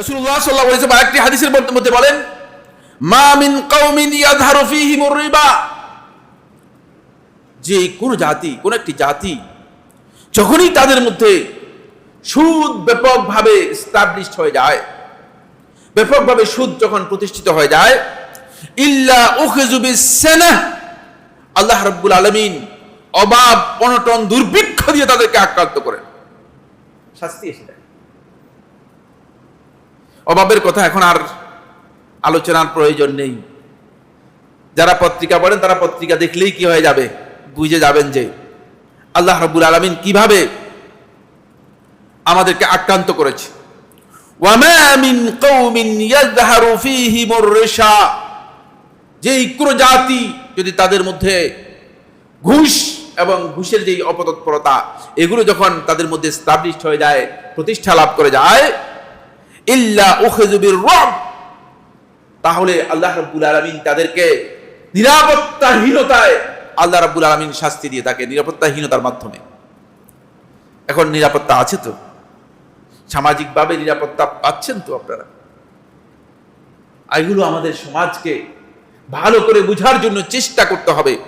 রাসূলুল্লাহ সাল্লাল্লাহু আলাইহি আরেকটি হাদিসের মধ্যে বলেন, মা মিন কওমিন ইয়াযহারু ফীহিমুর রিবা। যে কোন জাতি, কোন একটি জাতি যখনই তাদের মধ্যে সুদ ব্যাপকভাবে স্টাবলিশড হয়ে যায়, ব্যাপকভাবে সুদ যখন প্রতিষ্ঠিত হয়ে যায়, ইল্লা উখিযু বিসসানাহ। আল্লাহ রাব্বুল আলামিন অভাব অনটন, দুর্ভিক্ষ দিয়ে তাদেরকে আক্রান্ত করেন। শাস্তি এসে যায়। অভাবের কথা এখন আর আলোচনার প্রয়োজন নেই। যারা পত্রিকা পড়েন, তারা পত্রিকা দেখলেই কি হয়ে যাবে? বুঝে যাবেন যে আল্লাহ রাব্বুল আলামিন কীভাবে আমাদেরকে আক্রান্ত করেছে। যেই কোনো জাতি যদি তাদের মধ্যে ঘুষ এবং ঘুষের যেই অপতৎপরতা, এগুলো যখন তাদের মধ্যে স্টাবলিশড হয়ে যায়, প্রতিষ্ঠা লাভ করে যায় তাহলে আল্লাহ রাব্বুল আলামিন তাদেরকে নিরাপত্তাহীনতায়, আল্লাহ রাব্বুল আলামিন শাস্তি দিয়ে থাকে নিরাপত্তাহীনতার মাধ্যমে। এখন নিরাপত্তা আছে তো? সামাজিকভাবে নিরাপত্তা পাচ্ছেন তো আপনারা? এগুলো আমাদের সমাজকে ভালো করে বুঝার জন্য চেষ্টা করতে হবে।